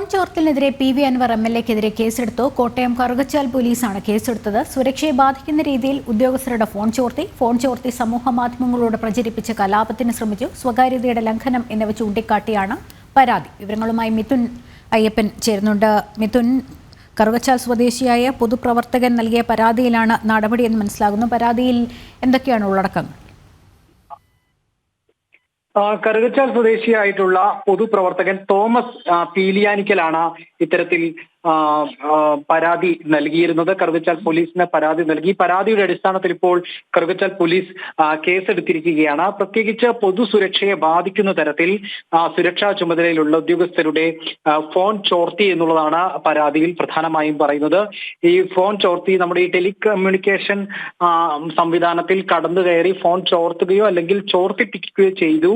Phone ചോർത്തലിനെതിരെ P V Anvar M L എക്കെതിരെ കേസെടുത്തു. കോട്ടയം കറുകച്ചാൽ പോലീസാണ് കേസെടുത്തത്. സുരക്ഷയെ ബാധിക്കുന്ന രീതിയിൽ ഉദ്യോഗസ്ഥരുടെ ഫോൺ ചോർത്തി ഫോൺ ചോർത്തി സമൂഹ മാധ്യമങ്ങളോട് പ്രചരിപ്പിച്ച് കലാപത്തിന് ശ്രമിച്ചു. സ്വകാര്യതയുടെ ലംഘനം എന്നിവ ചൂണ്ടിക്കാട്ടിയാണ് പരാതി. വിവരങ്ങളുമായി മിഥുൻ അയ്യപ്പൻ ചേരുന്നുണ്ട്. മിഥുൻ കറുകച്ചാൽ സ്വദേശിയായ പൊതുപ്രവർത്തകൻ നൽകിയ പരാതിയിലാണ് നടപടിയെന്ന് മനസ്സിലാകുന്നു. പരാതിയിൽ എന്തൊക്കെയാണ് ഉള്ളടക്കങ്ങൾ? കറുകച്ചാൽ സ്വദേശിയായിട്ടുള്ള പൊതുപ്രവർത്തകൻ തോമസ് പീലിയാനിക്കലാണ് ഇത്തരത്തിൽ പരാതി നൽകിയിരുന്നത്. കറുകച്ചാൽ പോലീസിന് പരാതി നൽകി. പരാതിയുടെ അടിസ്ഥാനത്തിൽ ഇപ്പോൾ കറുകച്ചാൽ പോലീസ് കേസെടുത്തിരിക്കുകയാണ്. പ്രത്യേകിച്ച് പൊതുസുരക്ഷയെ ബാധിക്കുന്ന തരത്തിൽ സുരക്ഷാ ചുമതലയിലുള്ള ഉദ്യോഗസ്ഥരുടെ ഫോൺ ചോർത്തി എന്നുള്ളതാണ് പരാതിയിൽ പ്രധാനമായും പറയുന്നത്. ഈ ഫോൺ ചോർത്തി നമ്മുടെ ഈ ടെലികമ്മ്യൂണിക്കേഷൻ സംവിധാനത്തിൽ കടന്നു കയറി ഫോൺ ചോർത്തുകയോ അല്ലെങ്കിൽ ചോർത്തിപ്പിക്കുകയോ ചെയ്തു.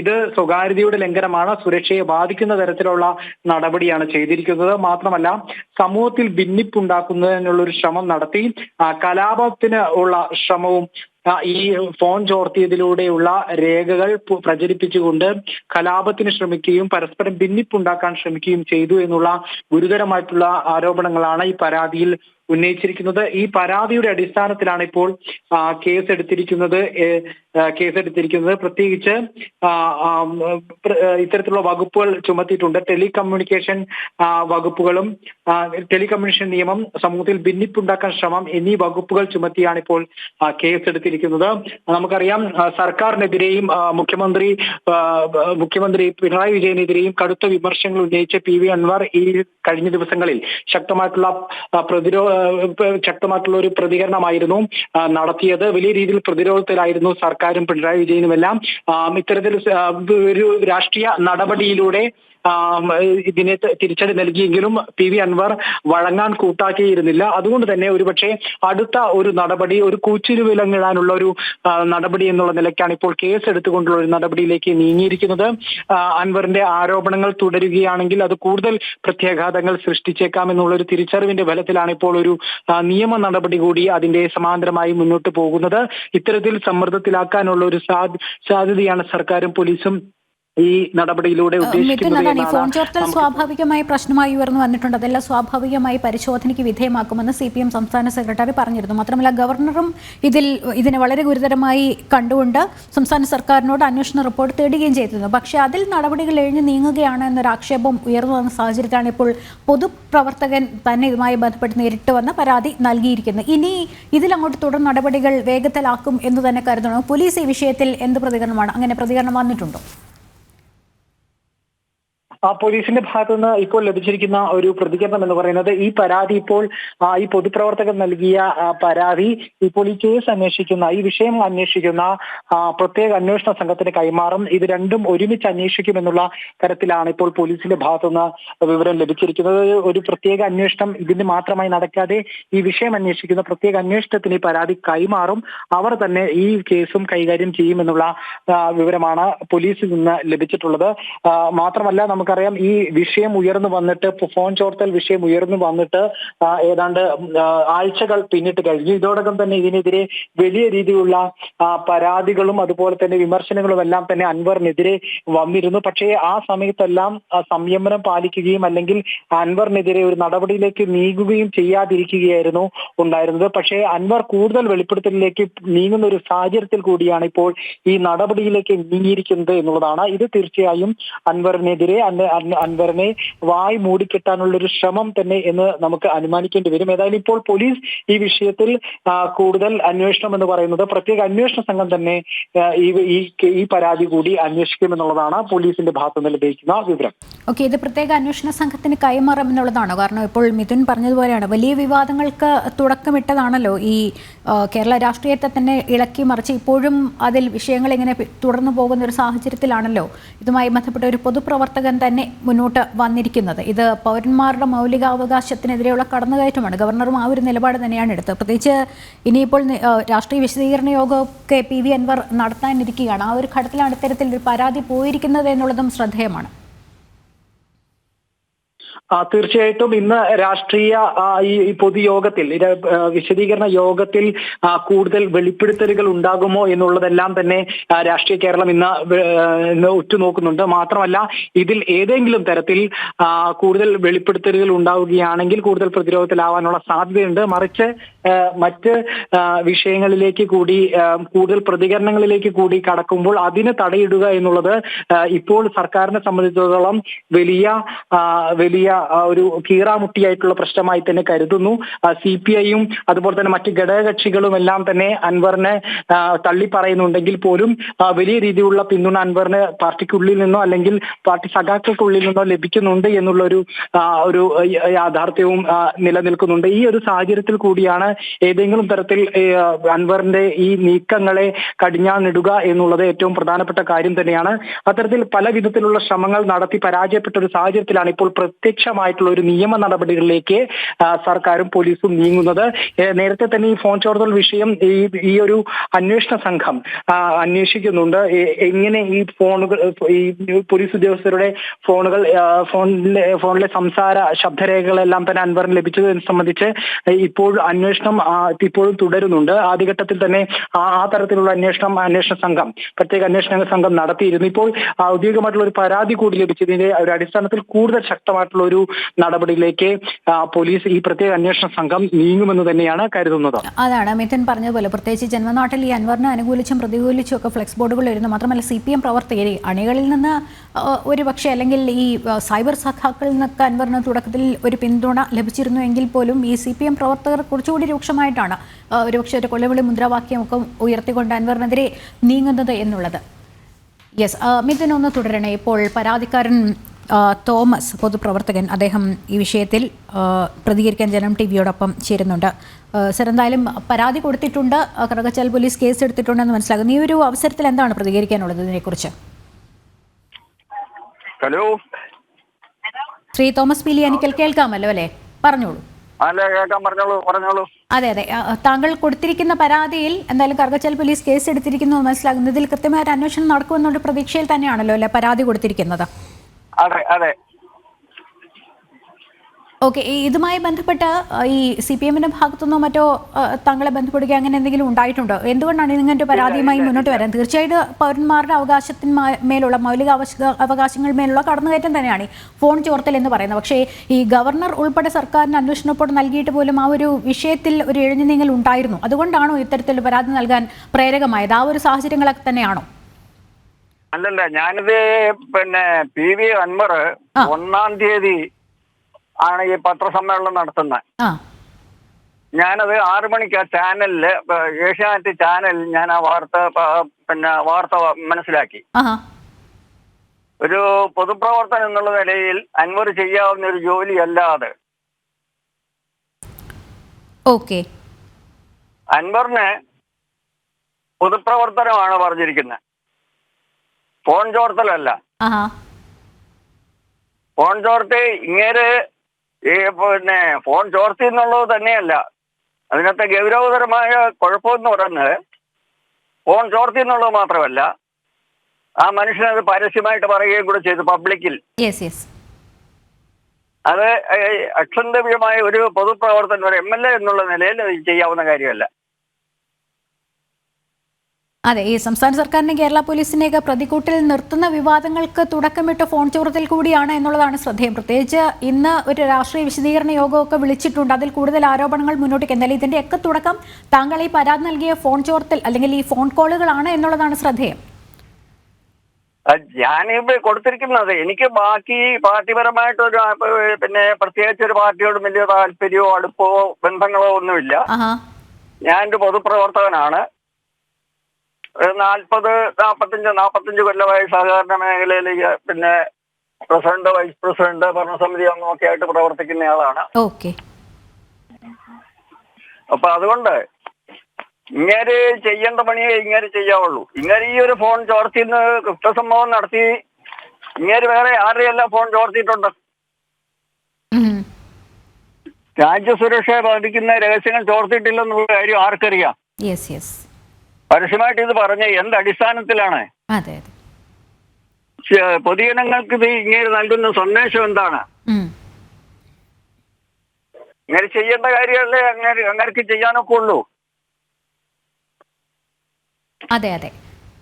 ഇത് സ്വകാര്യതയുടെ ലംഘനമാണ്. സുരക്ഷയെ ബാധിക്കുന്ന തരത്തിലുള്ള നടപടിയാണ് ചെയ്തിരിക്കുന്നത്. മാത്രമല്ല സമൂഹത്തിൽ ഭിന്നിപ്പുണ്ടാക്കുന്നതിനുള്ള ഒരു ശ്രമം നടത്തി കലാപത്തിന് ഉള്ള ശ്രമവും ഈ ഫോൺ ചോർത്തിയതിലൂടെയുള്ള രേഖകൾ പ്രചരിപ്പിച്ചുകൊണ്ട് കലാപത്തിന് ശ്രമിക്കുകയും പരസ്പരം ഭിന്നിപ്പുണ്ടാക്കാൻ ശ്രമിക്കുകയും ചെയ്തു എന്നുള്ള ഗുരുതരമായിട്ടുള്ള ആരോപണങ്ങളാണ് ഈ പരാതിയിൽ ഉന്നയിച്ചിരിക്കുന്നത്. ഈ പരാതിയുടെ അടിസ്ഥാനത്തിലാണ് ഇപ്പോൾ കേസ് എടുത്തിരിക്കുന്നത് കേസ് എടുത്തിരിക്കുന്നത് പ്രത്യേകിച്ച് ഇത്തരത്തിലുള്ള വകുപ്പുകൾ ചുമത്തിയിട്ടുണ്ട്. ടെലികമ്മ്യൂണിക്കേഷൻ വകുപ്പുകളും ടെലികമ്മ്യൂണിക്കേഷൻ നിയമം സമൂഹത്തിൽ ഭിന്നിപ്പുണ്ടാക്കാൻ ശ്രമം എന്നീ വകുപ്പുകൾ ചുമത്തിയാണ് ഇപ്പോൾ ആ, കേസെടുത്തിരിക്കുന്നത് നമുക്കറിയാം സർക്കാരിനെതിരെയും മുഖ്യമന്ത്രി മുഖ്യമന്ത്രി പിണറായി വിജയനെതിരെയും കടുത്ത വിമർശനങ്ങൾ ഉന്നയിച്ച പി വി അൻവർ ഈ കഴിഞ്ഞ ദിവസങ്ങളിൽ ശക്തമായിട്ടുള്ള പ്രതിരോ ശക്തമായിട്ടുള്ള ഒരു പ്രതികരണമായിരുന്നു നടത്തിയത്. വലിയ രീതിയിൽ പ്രതിരോധത്തിലായിരുന്നു സർക്കാരും പിണറായി വിജയനുമെല്ലാം. ഇത്തരത്തിൽ ഒരു രാഷ്ട്രീയ നടപടിയിലൂടെ ഇതിനെ തിരിച്ചടി നൽകിയെങ്കിലും പി വി അൻവർ വഴങ്ങാൻ കൂട്ടാക്കിയിരുന്നില്ല. അതുകൊണ്ട് തന്നെ ഒരുപക്ഷെ അടുത്ത ഒരു നടപടി ഒരു കൂച്ചിരുവിലങ്ങിടാനുള്ള ഒരു നടപടി എന്നുള്ള നിലയ്ക്കാണ് ഇപ്പോൾ കേസ് എടുത്തുകൊണ്ടുള്ള ഒരു നടപടിയിലേക്ക് നീങ്ങിയിരിക്കുന്നത്. അൻവറിന്റെ ആരോപണങ്ങൾ തുടരുകയാണെങ്കിൽ അത് കൂടുതൽ പ്രത്യാഘാതങ്ങൾ സൃഷ്ടിച്ചേക്കാം എന്നുള്ള ഒരു തിരിച്ചറിവിന്റെ ഫലത്തിലാണ് ഇപ്പോൾ ഒരു നിയമ നടപടി കൂടി അതിന്റെ സമാന്തരമായി മുന്നോട്ട് പോകുന്നത്. ഇത്തരത്തിൽ സമ്മർദ്ദത്തിലാക്കാനുള്ള ഒരു സാധ്യ- സാധ്യതയാണ് സർക്കാരും പോലീസും ഈ നടപടിയിലൂടെ ഉദ്ദേശിക്കുന്നത് ഫോൺ ചോർത്തൽ സ്വാഭാവികമായി പ്രശ്നമായി ഉയർന്നു വന്നിട്ടുണ്ട്. അതെല്ലാം സ്വാഭാവികമായി പരിശോധനയ്ക്ക് വിധേയമാക്കുമെന്ന് സി പി എം സംസ്ഥാന സെക്രട്ടറി പറഞ്ഞിരുന്നു. മാത്രമല്ല ഗവർണറും ഇതിൽ ഇതിനെ വളരെ ഗുരുതരമായി കണ്ടുകൊണ്ട് സംസ്ഥാന സർക്കാരിനോട് അന്വേഷണ റിപ്പോർട്ട് തേടുകയും ചെയ്തിരുന്നു. പക്ഷേ അതിൽ നടപടികൾ എഴിഞ്ഞു നീങ്ങുകയാണ് എന്നൊരു ആക്ഷേപം ഉയർന്നു വന്ന സാഹചര്യത്തിലാണ് ഇപ്പോൾ പൊതുപ്രവർത്തകൻ തന്നെ ഇതുമായി ബന്ധപ്പെട്ട് നേരിട്ട് വന്ന പരാതി നൽകിയിരിക്കുന്നത്. ഇനി ഇതിലങ്ങോട്ട് തുടർ നടപടികൾ വേഗത്തിലാക്കും എന്ന് തന്നെ കരുതണോ. പോലീസ് ഈ വിഷയത്തിൽ എന്ത് പ്രതികരണമാണ്? അങ്ങനെ പ്രതികരണം വന്നിട്ടുണ്ടോ? പോലീസിന്റെ ഭാഗത്തു നിന്ന് ഇപ്പോൾ ലഭിച്ചിരിക്കുന്ന ഒരു പ്രതികരണം എന്ന് പറയുന്നത് ഈ പരാതി ഇപ്പോൾ ഈ പൊതുപ്രവർത്തകർ നൽകിയ പരാതി ഇപ്പോൾ ഈ കേസ് അന്വേഷിക്കുന്ന ഈ വിഷയം അന്വേഷിക്കുന്ന ആ, പ്രത്യേക അന്വേഷണ സംഘത്തിന് കൈമാറും. ഇത് രണ്ടും ഒരുമിച്ച് അന്വേഷിക്കുമെന്നുള്ള തരത്തിലാണ് ഇപ്പോൾ പോലീസിന്റെ ഭാഗത്തു നിന്ന് വിവരം ലഭിച്ചിരിക്കുന്നത്. ഒരു പ്രത്യേക അന്വേഷണം ഇതിന് മാത്രമായി നടക്കാതെ ഈ വിഷയം അന്വേഷിക്കുന്ന പ്രത്യേക അന്വേഷണത്തിന് ഈ പരാതി കൈമാറും. അവർ തന്നെ ഈ കേസും കൈകാര്യം ചെയ്യുമെന്നുള്ള വിവരമാണ് പോലീസിൽ നിന്ന് ലഭിച്ചിട്ടുള്ളത്. മാത്രമല്ല മാത്രമല്ല നമുക്കറിയാം ഈ വിഷയം ഉയർന്നു വന്നിട്ട് ഫോൺ ചോർത്തൽ വിഷയം ഉയർന്നു വന്നിട്ട് ഏതാണ്ട് ആഴ്ചകൾ പിന്നിട്ട് കഴിഞ്ഞു. ഇതോടൊപ്പം തന്നെ ഇതിനെതിരെ വലിയ രീതിയിലുള്ള പരാതികളും അതുപോലെ തന്നെ വിമർശനങ്ങളും എല്ലാം തന്നെ അൻവറിനെതിരെ വന്നിരുന്നു. പക്ഷേ ആ സമയത്തെല്ലാം സംയമനം പാലിക്കുകയും അല്ലെങ്കിൽ അൻവറിനെതിരെ ഒരു നടപടിയിലേക്ക് നീങ്ങുകയും ചെയ്യാതിരിക്കുകയായിരുന്നു ഉണ്ടായിരുന്നത്. പക്ഷേ അൻവർ കൂടുതൽ വെളിപ്പെടുത്തലിലേക്ക് നീങ്ങുന്ന ഒരു സാഹചര്യത്തിൽ കൂടിയാണ് ഇപ്പോൾ ഈ നടപടിയിലേക്ക് നീങ്ങിയിരിക്കുന്നത് എന്നുള്ളതാണ്. ഇത് തീർച്ചയായും അൻവറിനെതിരെ അൻ- അൻവറിനെ വായ് മൂടിക്കെട്ടാനുള്ള ഒരു ശ്രമം തന്നെ എന്ന് നമുക്ക് അനുമാനിക്കേണ്ടി വരും. ഏതായാലും ഇപ്പോൾ പോലീസ് ഈ വിഷയത്തിൽ കൂടുതൽ അന്വേഷണം എന്ന് പറയുന്നത് പ്രത്യേക അന്വേഷണ സംഘം തന്നെ ഈ പരാതി കൂടി അന്വേഷിക്കുമെന്നുള്ളതാണ് പോലീസിന്റെ ഭാഗത്തു നിന്ന് ലഭിക്കുന്ന വിവരം. ഓക്കെ ഇത് പ്രത്യേക അന്വേഷണ സംഘത്തിന് കൈമാറും എന്നുള്ളതാണോ കാരണം ഇപ്പോൾ മിഥുൻ പറഞ്ഞതുപോലെയാണ് വലിയ വിവാദങ്ങൾക്ക് തുടക്കമിട്ടതാണല്ലോ ഈ കേരള രാഷ്ട്രീയത്തെ തന്നെ ഇളക്കി മറിച്ച് ഇപ്പോഴും അതിൽ വിഷയങ്ങൾ ഇങ്ങനെ തുടർന്നു പോകുന്ന ഒരു സാഹചര്യത്തിലാണല്ലോ. ഇതുമായി ബന്ധപ്പെട്ട ഒരു പൊതുപ്രവർത്തകൻ തന്നെ മുന്നോട്ട് വന്നിരിക്കുന്നത്. ഇത് പൗരന്മാരുടെ മൗലികാവകാശത്തിനെതിരെയുള്ള കടന്നുകയറ്റമാണ്. ഗവർണറും ആ ഒരു നിലപാട് തന്നെയാണ് എടുത്തത്. പ്രത്യേകിച്ച് ഇനിയിപ്പോൾ രാഷ്ട്രീയ വിശദീകരണ യോഗമൊക്കെ പി വി അൻവർ നടത്താനിരിക്കുകയാണ്. ആ ഒരു ഘട്ടത്തിലാണ് ഇത്തരത്തിൽ ഒരു പരാതി പോയിരിക്കുന്നത് എന്നുള്ളതും ശ്രദ്ധേയമാണ്. തീർച്ചയായിട്ടും ഇന്ന് രാഷ്ട്രീയ ഈ പൊതുയോഗത്തിൽ വിശദീകരണ യോഗത്തിൽ കൂടുതൽ വെളിപ്പെടുത്തലുകൾ ഉണ്ടാകുമോ എന്നുള്ളതെല്ലാം തന്നെ രാഷ്ട്രീയ കേരളം ഇന്ന് ഉറ്റുനോക്കുന്നുണ്ട്. മാത്രമല്ല ഇതിൽ ഏതെങ്കിലും തരത്തിൽ കൂടുതൽ വെളിപ്പെടുത്തലുകൾ ഉണ്ടാവുകയാണെങ്കിൽ കൂടുതൽ പ്രതിരോധത്തിലാവാനുള്ള സാധ്യതയുണ്ട്. മറിച്ച് മറ്റ് വിഷയങ്ങളിലേക്ക് കൂടി കൂടുതൽ പ്രതികരണങ്ങളിലേക്ക് കൂടി കടക്കുമ്പോൾ അതിന് തടയിടുക എന്നുള്ളത് ഇപ്പോൾ സർക്കാരിനെ സംബന്ധിച്ചിടത്തോളം വലിയ വലിയ ഒരു കീറാമുട്ടിയായിട്ടുള്ള പ്രശ്നമായി തന്നെ കരുതുന്നു. സി പി ഐയും അതുപോലെ തന്നെ മറ്റ് ഘടകകക്ഷികളും എല്ലാം തന്നെ അൻവറിനെ തള്ളി പറയുന്നുണ്ടെങ്കിൽ പോലും വലിയ രീതിയിലുള്ള പിന്തുണ അൻവറിന് പാർട്ടിക്കുള്ളിൽ നിന്നോ അല്ലെങ്കിൽ പാർട്ടി സഖാക്കൾക്കുള്ളിൽ നിന്നോ ലഭിക്കുന്നുണ്ട് എന്നുള്ള ഒരു ഒരു യാഥാർത്ഥ്യവും നിലനിൽക്കുന്നുണ്ട്. ഈ ഒരു സാഹചര്യത്തിൽ കൂടിയാണ് ഏതെങ്കിലും തരത്തിൽ അൻവറിന്റെ ഈ നീക്കങ്ങളെ കടിഞ്ഞാണിടുക എന്നുള്ളത് ഏറ്റവും പ്രധാനപ്പെട്ട കാര്യം തന്നെയാണ്. അത്തരത്തിൽ പല വിധത്തിലുള്ള ശ്രമങ്ങൾ നടത്തി പരാജയപ്പെട്ട ഒരു സാഹചര്യത്തിലാണ് ഇപ്പോൾ പ്രത്യക്ഷമായിട്ടുള്ള ഒരു നിയമ നടപടികളിലേക്ക് സർക്കാരും പോലീസും നീങ്ങുന്നത്. നേരത്തെ തന്നെ ഈ ഫോൺ ചോർത്തൽ വിഷയം ഈ ഈ ഒരു അന്വേഷണ സംഘം അന്വേഷിക്കുന്നുണ്ട്. എങ്ങനെ ഈ ഫോണുകൾ ഈ പോലീസ് ഉദ്യോഗസ്ഥരുടെ ഫോണുകൾ ഫോണിലെ ഫോണിലെ സംസാര ശബ്ദരേഖകളെല്ലാം തന്നെ അൻവറിന് ലഭിച്ചത് സംബന്ധിച്ച് ഇപ്പോൾ അന്വേഷണം ഇപ്പോഴും തുടരുന്നുണ്ട്. ആദ്യഘട്ടത്തിൽ തന്നെ ആ തരത്തിലുള്ള അന്വേഷണം അന്വേഷണ സംഘം പ്രത്യേക അന്വേഷണ സംഘം നടത്തിയിരുന്നു. ഇപ്പോൾ ഔദ്യോഗികമായിട്ടുള്ള ഒരു പരാതി കൂടി ലഭിച്ചതിന്റെ ഒരു അടിസ്ഥാനത്തിൽ കൂടുതൽ ശക്തമായിട്ടുള്ള ഒരു നടപടിയിലേക്ക് പോലീസ് ഈ പ്രത്യേക അന്വേഷണ സംഘം നീങ്ങുമെന്ന് തന്നെയാണ് കരുതുന്നത്. അതാണ് മിഥുൻ പറഞ്ഞതുപോലെ പ്രത്യേകിച്ച് ജന്മനാട്ടിൽ ഈ അൻവറിനെ അനുകൂലിച്ചും പ്രതികൂലിച്ചും ഒക്കെ ഫ്ലെക്സ് ബോർഡുകൾ വരുന്നു. മാത്രമല്ല സി പി എം പ്രവർത്തകരെ അണികളിൽ നിന്ന് ഒരു പക്ഷേ അല്ലെങ്കിൽ ഈ സൈബർ സഖാക്കളിൽ നിന്നൊക്കെ അൻവറിന് തുടക്കത്തിൽ ഒരു പിന്തുണ ലഭിച്ചിരുന്നു എങ്കിൽ പോലും ഈ സി പി എം പ്രവർത്തകർ കുറച്ചുകൂടി രൂക്ഷമായിട്ടാണ് ഒരു ഒരുപക്ഷെ ഒരു കൊലവിളി മുദ്രാവാക്യമൊക്കെ ഉയർത്തിക്കൊണ്ട് അൻവറിനെതിരെ നീങ്ങുന്നത് എന്നുള്ളത്. യെസ് മിഥുൻ ഒന്ന് തുടരണേ. ഇപ്പോൾ പരാതിക്കാരൻ തോമസ് പൊതുപ്രവർത്തകൻ അദ്ദേഹം ഈ വിഷയത്തിൽ പ്രതികരിക്കാൻ ജനം ടി വിയോടൊപ്പം ചേരുന്നുണ്ട്. സർ എന്തായാലും പരാതി കൊടുത്തിട്ടുണ്ട്. കറകച്ചാൽ പോലീസ് കേസ് എടുത്തിട്ടുണ്ടെന്ന് മനസ്സിലാക്കുന്നു. ഈ ഒരു അവസരത്തിൽ എന്താണ് പ്രതികരിക്കാനുള്ളത് ഇതിനെക്കുറിച്ച്? ഹലോ? ശ്രീ തോമസ് പിലിയാനിക്കൽ കേൾക്കാമല്ലോ അല്ലേ? പറഞ്ഞോളൂ. അതെ അതെ. താങ്കൾ കൊടുത്തിരിക്കുന്ന പരാതിയിൽ എന്തായാലും കറുകച്ചാൽ പോലീസ് കേസ് എടുത്തിരിക്കുന്നു എന്ന് മനസ്സിലാകുന്നു ഇതിൽ കൃത്യമായ ഒരു അന്വേഷണം നടക്കുമെന്നുള്ള പ്രതീക്ഷയിൽ തന്നെയാണല്ലോ അല്ലെ പരാതി കൊടുത്തിരിക്കുന്നത്? അതെ അതെ. ഓക്കെ ഇതുമായി ബന്ധപ്പെട്ട് ഈ സി പി എമ്മിന്റെ ഭാഗത്തുനിന്നോ മറ്റോ തങ്ങളെ താങ്കളെ ബന്ധപ്പെടുക അങ്ങനെ എന്തെങ്കിലും ഉണ്ടായിട്ടുണ്ടോ? എന്തുകൊണ്ടാണ് ഇങ്ങനത്തെ പരാതിയുമായി മുന്നോട്ട് വരാൻ? തീർച്ചയായിട്ടും പൗരന്മാരുടെ അവകാശത്തിന് മേലുള്ള മൗലിക അവകാശങ്ങൾ മേലുള്ള കടന്നുകയറ്റം തന്നെയാണ് ഫോൺ ചോർത്തൽ എന്ന് പറയുന്നത്. പക്ഷേ ഈ ഗവർണർ ഉൾപ്പെടെ സർക്കാരിന് അന്വേഷണ റിപ്പോർട്ട് നൽകിയിട്ട് പോലും ആ ഒരു വിഷയത്തിൽ ഒരു എഴുതി നീങ്ങൽ ഉണ്ടായിരുന്നു. അതുകൊണ്ടാണോ ഇത്തരത്തിൽ പരാതി നൽകാൻ പ്രേരകമായത്? ആ ഒരു സാഹചര്യങ്ങളൊക്കെ തന്നെയാണോ? അല്ലല്ല ഞാനിത് പിന്നെ പി വി അൻവർ ഒന്നാം തീയതി ആണ് ഈ പത്രസമ്മേളനം നടത്തുന്നത് ഞാനത് ആറു മണിക്ക് ആ ചാനലിൽ ഏഷ്യാനെറ്റ് ചാനലിൽ ഞാൻ ആ വാർത്ത പിന്നെ വാർത്ത മനസ്സിലാക്കി. ഒരു പൊതുപ്രവർത്തനം എന്നുള്ള നിലയിൽ അൻവർ ചെയ്യാവുന്ന ഒരു ജോലി അല്ലാതെ ഓക്കെ. അൻവറിന് പൊതുപ്രവർത്തനമാണ് പറഞ്ഞിരിക്കുന്നത് ഫോൺ ചോർത്തലല്ല. ഫോൺ ചോർത്തി ഇങ്ങേര് ഈ പിന്നെ ഫോൺ ചോർത്തി എന്നുള്ളത് തന്നെയല്ല. അതിനകത്തെ ഗൗരവതരമായ കുഴപ്പമെന്ന് പറയുന്നത് ഫോൺ ചോർത്തി എന്നുള്ളത് മാത്രമല്ല ആ മനുഷ്യനത് പരസ്യമായിട്ട് പറയുകയും കൂടെ ചെയ്തു പബ്ലിക്കിൽ. അത് അക്ഷന്തവ്യമായ ഒരു പൊതുപ്രവർത്തനം ഒരു എം എൽ എ എന്നുള്ള നിലയിൽ അത് ചെയ്യാവുന്ന കാര്യമല്ല. അതെ ഈ സംസ്ഥാന സർക്കാരിനെ കേരള പോലീസിനെയൊക്കെ പ്രതിക്കൂട്ടിൽ നിർത്തുന്ന വിവാദങ്ങൾക്ക് തുടക്കമിട്ട് ഫോൺ ചോറത്തിൽ കൂടിയാണ് എന്നുള്ളതാണ് ശ്രദ്ധേയം. പ്രത്യേകിച്ച് ഇന്ന് ഒരു രാഷ്ട്രീയ വിശദീകരണ യോഗമൊക്കെ വിളിച്ചിട്ടുണ്ട്. അതിൽ കൂടുതൽ ആരോപണങ്ങൾ മുന്നോട്ടേക്ക് എന്നാലും ഇതിന്റെയൊക്കെ തുടക്കം താങ്കൾ ഈ പരാതി നൽകിയ ഫോൺ ചോർത്തൽ അല്ലെങ്കിൽ ഈ ഫോൺ കോളുകളാണ് എന്നുള്ളതാണ് ശ്രദ്ധേയം. ഞാനിപ്പോ കൊടുത്തിരിക്കുന്നത് എനിക്ക് ബാക്കി പാർട്ടിപരമായിട്ട് ഒരു പിന്നെ പ്രത്യേകിച്ച് ഒരു പാർട്ടിയോട് വലിയ താല്പര്യമോ അടുപ്പമോ ബന്ധങ്ങളോ ഒന്നുമില്ല. ഞാൻ ഒരു പൊതുപ്രവർത്തകനാണ്. നാൽപ്പത് നാൽപ്പത്തഞ്ച് നാൽപ്പത്തഞ്ച് കൊല്ലമായി സഹകരണ മേഖലയിലേക്ക് പിന്നെ പ്രസിഡന്റ് വൈസ് പ്രസിഡന്റ് ഭരണസമിതി അംഗമൊക്കെ ആയിട്ട് പ്രവർത്തിക്കുന്നയാളാണ് ആളാണ്. അപ്പൊ അതുകൊണ്ട് ഇങ്ങനെ ചെയ്യേണ്ട പണിയെ ഇങ്ങനെ ചെയ്യാവുള്ളൂ. ഇങ്ങനെ ഈ ഒരു ഫോൺ ചോർത്തിന്ന് കൃത്യസംഭവം നടത്തി ഇങ്ങനെ വേറെ ആരുടെയെല്ലാം ഫോൺ ചോർത്തിയിട്ടുണ്ട്. രാജ്യസുരക്ഷയെ ബാധിക്കുന്ന രഹസ്യങ്ങൾ ചോർത്തിയിട്ടില്ലെന്നുള്ള കാര്യം ആർക്കറിയാം? യെസ് യെസ് പരസ്യമായിട്ട് ഇത് പറഞ്ഞ എന്ത് അടിസ്ഥാനത്തിലാണ് പൊതുജനങ്ങൾക്ക് ഇത് ഇങ്ങനെ നൽകുന്ന സന്ദേശം എന്താണ്. ഇങ്ങനെ ചെയ്യേണ്ട കാര്യമല്ലേ? അങ്ങനെ അങ്ങനെ ചെയ്യാനൊക്കെ ഉള്ളൂ. അതെ അതെ.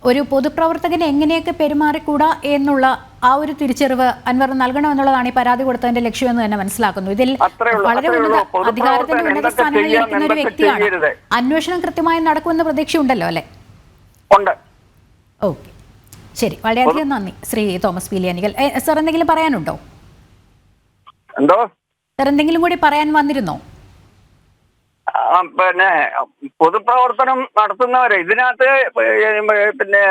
ഒരു പൊതുപ്രവർത്തകന് എങ്ങനെയൊക്കെ പെരുമാറിക്കൂടാ എന്നുള്ള ആ ഒരു തിരിച്ചറിവ് അൻവർ നൽകണമെന്നുള്ളതാണ് ഈ പരാതി കൊടുത്തതിന്റെ ലക്ഷ്യമെന്ന് തന്നെ മനസ്സിലാക്കുന്നു. ഇതിൽ വളരെ ഉന്നത അധികാരത്തിന്റെ ഉന്നത സ്ഥാനങ്ങളിലിരിക്കുന്ന സ്ഥാനങ്ങളിൽ ഇരിക്കുന്ന ഒരു വ്യക്തിയാണ്. അന്വേഷണം കൃത്യമായി നടക്കുമെന്ന് പ്രതീക്ഷയുണ്ടല്ലോ അല്ലെ? ഓക്കെ. ശരി വളരെയധികം നന്ദി ശ്രീ തോമസ് പീലിയാനികൾ സർ എന്തെങ്കിലും പറയാനുണ്ടോ? എന്തോ? സർ എന്തെങ്കിലും കൂടി പറയാൻ വന്നിരുന്നോ? പിന്നെ പൊതുപ്രവർത്തനം നടത്തുന്നവരെ ഇതിനകത്ത് പിന്നെ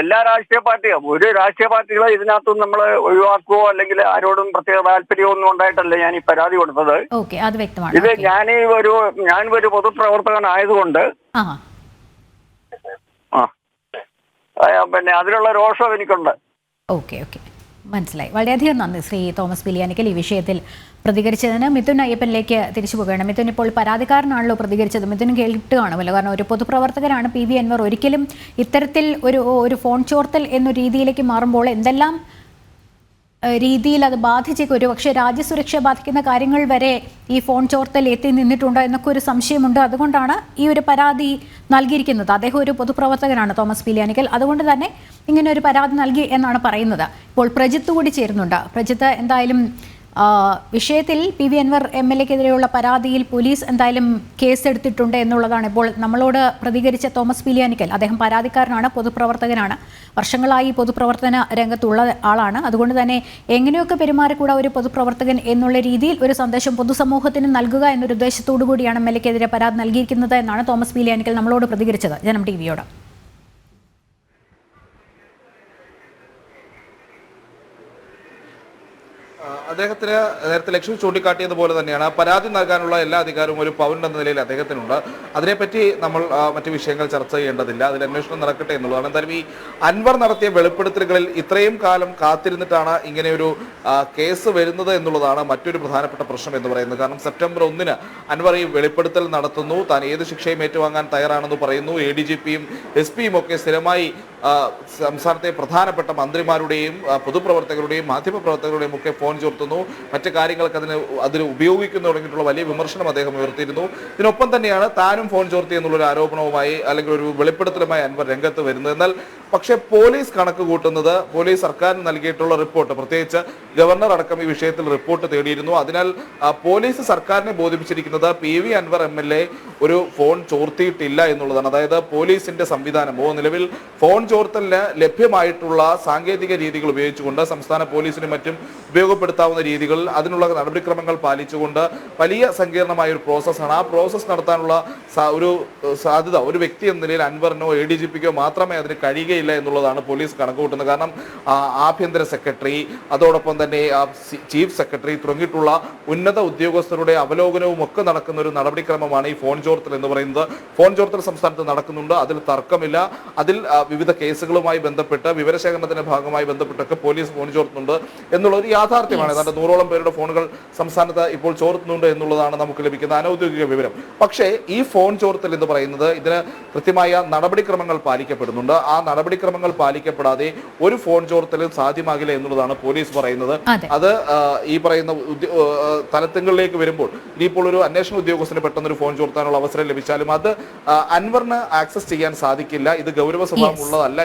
എല്ലാ രാഷ്ട്രീയ പാർട്ടിയും ഒരു രാഷ്ട്രീയ പാർട്ടികളെ ഇതിനകത്തും നമ്മൾ ഒഴിവാക്കുകയോ അല്ലെങ്കിൽ ആരോടും പ്രത്യേക താല്പര്യമോ ഒന്നും ഉണ്ടായിട്ടല്ല ഞാൻ ഈ പരാതി കൊടുത്തത്. ഇത് ഞാൻ ഒരു ഞാൻ ഒരു പൊതുപ്രവർത്തകനായതുകൊണ്ട് ആ, പിന്നെ അതിനുള്ള രോഷം എനിക്കുണ്ട്. Okay okay. മനസ്സിലായി. വളരെയധികം നന്ദി ശ്രീ തോമസ് ബിലിയാനിക്കൽ ഈ വിഷയത്തിൽ പ്രതികരിച്ചതിന്. മിഥുൻ അയ്യപ്പനിലേക്ക് തിരിച്ചു പോകുകയാണ് മിഥുൻ ഇപ്പോൾ പരാതിക്കാരനാണല്ലോ പ്രതികരിച്ചത്. മിഥുൻ കേട്ട് കാണുമല്ലോ കാരണം ഒരു പൊതുപ്രവർത്തകരാണ് പി വി അൻവർ. ഒരിക്കലും ഇത്തരത്തിൽ ഒരു ഒരു ഫോൺ ചോർത്തൽ എന്ന രീതിയിലേക്ക് മാറുമ്പോൾ എന്തെല്ലാം രീതിയിൽ അത് ബാധിച്ചേക്കും. ഒരു പക്ഷേ രാജ്യസുരക്ഷ ബാധിക്കുന്ന കാര്യങ്ങൾ വരെ ഈ ഫോൺ ചോർത്തൽ എത്തി നിന്നിട്ടുണ്ടോ എന്നൊക്കെ ഒരു സംശയമുണ്ട്. അതുകൊണ്ടാണ് ഈ ഒരു പരാതി നൽകിയിരിക്കുന്നത്. അദ്ദേഹം ഒരു പൊതുപ്രവർത്തകനാണ് തോമസ് പീലിയാനിക്കൽ അതുകൊണ്ട് തന്നെ ഇങ്ങനെ ഒരു പരാതി നൽകി എന്നാണ് പറയുന്നത്. ഇപ്പോൾ പ്രജിത്ത് കൂടി ചേരുന്നുണ്ട്. പ്രജിത്ത് എന്തായാലും വിഷയത്തിൽ P V Anvar M L എക്കെതിരെയുള്ള പരാതിയിൽ പോലീസ് എന്തായാലും കേസ് എടുത്തിട്ടുണ്ട് എന്നുള്ളതാണ്. ഇപ്പോൾ നമ്മളോട് പ്രതികരിച്ച തോമസ് പിലിയാനിക്കൽ അദ്ദേഹം പരാതിക്കാരനാണ് പൊതുപ്രവർത്തകനാണ്. വർഷങ്ങളായി പൊതുപ്രവർത്തന രംഗത്തുള്ള ആളാണ്. അതുകൊണ്ട് തന്നെ എങ്ങനെയൊക്കെ പെരുമാറിക്കൂടാ ഒരു പൊതുപ്രവർത്തകൻ എന്നുള്ള രീതിയിൽ ഒരു സന്ദേശം പൊതുസമൂഹത്തിന് നൽകുക എന്നൊരു ഉദ്ദേശത്തോടു കൂടിയാണ് എം എൽ എക്കെതിരെ പരാതി നൽകിയിരിക്കുന്നത് എന്നാണ് തോമസ് പിലിയാനിക്കൽ നമ്മളോട് പ്രതികരിച്ചത്. ജനം ടി വിയോട്. അദ്ദേഹത്തിന് നേരത്തെ ലക്ഷ്മി ചൂണ്ടിക്കാട്ടിയതുപോലെ തന്നെയാണ് പരാതി നൽകാനുള്ള എല്ലാ അധികാരവും ഒരു പൗരൻ എന്ന നിലയിൽ അദ്ദേഹത്തിനുണ്ട്. അതിനെപ്പറ്റി നമ്മൾ മറ്റു വിഷയങ്ങൾ ചർച്ച ചെയ്യേണ്ടതില്ല. അതിൽ അന്വേഷണം നടക്കട്ടെ എന്നുള്ളതാണ്. എന്തായാലും ഈ അൻവർ നടത്തിയ വെളിപ്പെടുത്തലുകളിൽ ഇത്രയും കാലം കാത്തിരുന്നിട്ടാണ് ഇങ്ങനെയൊരു കേസ് വരുന്നത് എന്നുള്ളതാണ് മറ്റൊരു പ്രധാനപ്പെട്ട പ്രശ്നം എന്ന് പറയുന്നത്. കാരണം സെപ്റ്റംബർ ഒന്നിന് അൻവർ ഈ വെളിപ്പെടുത്തൽ നടത്തുന്നു. താൻ ഏത് ശിക്ഷയും ഏറ്റുവാങ്ങാൻ തയ്യാറാണെന്ന് പറയുന്നു. എ ഡി ജി പിയും എസ് പിയും ഒക്കെ സ്ഥിരമായി സംസ്ഥാനത്തെ പ്രധാനപ്പെട്ട മന്ത്രിമാരുടെയും പൊതുപ്രവർത്തകരുടെയും മാധ്യമപ്രവർത്തകരുടെയും ഒക്കെ ഫോൺ ചോർത്തുന്നു. മറ്റു കാര്യങ്ങൾക്ക് അതിന് അതിന് ഉപയോഗിക്കുന്നു തുടങ്ങിയിട്ടുള്ള വലിയ വിമർശനം അദ്ദേഹം ഉയർത്തിയിരുന്നു. ഇതിനൊപ്പം തന്നെയാണ് താനും ഫോൺ ചോർത്തി എന്നുള്ളൊരു ആരോപണവുമായി അല്ലെങ്കിൽ ഒരു വെളിപ്പെടുത്തലുമായി അൻവർ രംഗത്ത് വരുന്നത്. എന്നാൽ പക്ഷേ പോലീസ് കണക്ക് കൂട്ടുന്നത് പോലീസ് സർക്കാരിന് നൽകിയിട്ടുള്ള റിപ്പോർട്ട്. പ്രത്യേകിച്ച് ഗവർണർ അടക്കം ഈ വിഷയത്തിൽ റിപ്പോർട്ട് തേടിയിരുന്നു. അതിനാൽ പോലീസ് സർക്കാരിനെ ബോധിപ്പിച്ചിരിക്കുന്നത് P V Anvar M L A ഒരു ഫോൺ ചോർത്തിയിട്ടില്ല എന്നുള്ളതാണ്. അതായത് പോലീസിന്റെ സംവിധാനമോ നിലവിൽ ഫോൺ ചോർത്തലിന് ലഭ്യമായിട്ടുള്ള സാങ്കേതിക രീതികൾ ഉപയോഗിച്ചുകൊണ്ട് സംസ്ഥാന പോലീസിനും മറ്റും ഉപയോഗപ്പെടുത്താവുന്ന രീതികൾ അതിനുള്ള നടപടിക്രമങ്ങൾ പാലിച്ചുകൊണ്ട് വലിയ സങ്കീർണമായ ഒരു പ്രോസസ്സാണ്. ആ പ്രോസസ്സ് നടത്താനുള്ള ഒരു സാധ്യത ഒരു വ്യക്തി എന്ന നിലയിൽ അൻവറിനോ എ ഡി ജി പിക്കോ മാത്രമേ അതിന് കഴിയുകയില്ല. എന്നുള്ളതാണ് പോലീസ് കണക്കുകൂട്ടുന്നത്. കാരണം ആഭ്യന്തര സെക്രട്ടറി അതോടൊപ്പം തന്നെ ചീഫ് സെക്രട്ടറി തുടങ്ങിയിട്ടുള്ള ഉന്നത ഉദ്യോഗസ്ഥരുടെ അവലോകനവും ഒക്കെ നടക്കുന്ന ഒരു നടപടിക്രമമാണ് ഈ ഫോൺ ചോർത്തൽ എന്ന് പറയുന്നത്. ഫോൺ ചോർത്തൽ സംസ്ഥാനത്ത് നടക്കുന്നുണ്ട്. അതിൽ തർക്കമില്ല. അതിൽ വിവിധ കേസുകളുമായി ബന്ധപ്പെട്ട് വിവരശേഖരണത്തിന്റെ ഭാഗമായി ബന്ധപ്പെട്ടൊക്കെ പോലീസ് ഫോൺ ചോർത്തുന്നുണ്ട് എന്നുള്ള ഒരു യാഥാർത്ഥ്യമാണ് ഏതാണ്ട് നൂറോളം പേരുടെ ഫോണുകൾ സംസ്ഥാനത്ത് ഇപ്പോൾ ചോർത്തുന്നുണ്ട് എന്നുള്ളതാണ് നമുക്ക് ലഭിക്കുന്ന അനൌദ്യോഗിക വിവരം. പക്ഷേ ഈ ഫോൺ ചോർത്തൽ എന്ന് പറയുന്നത് ഇതിന് കൃത്യമായ നടപടിക്രമങ്ങൾ പാലിക്കപ്പെടുന്നുണ്ട്. ആ നടപടിക്രമങ്ങൾ പാലിക്കപ്പെടാതെ ഒരു ഫോൺ ചോർത്തലും സാധ്യമാകില്ല എന്നുള്ളതാണ് പോലീസ് പറയുന്നത്. അത്. ഈ പറയുന്ന തലത്തുകളിലേക്ക് തലത്തിങ്ങളിലേക്ക് വരുമ്പോൾ ഇനിയിപ്പോൾ ഒരു അന്വേഷണ ഉദ്യോഗസ്ഥന് പെട്ടെന്ന് ഒരു ഫോൺ ചോർത്താനുള്ള അവസരം ലഭിച്ചാലും അത് അൻവറിന് ആക്സസ് ചെയ്യാൻ സാധിക്കില്ല. ഇത് ഗൗരവ സ്വഭാവം Yes. ഉള്ളതല്ല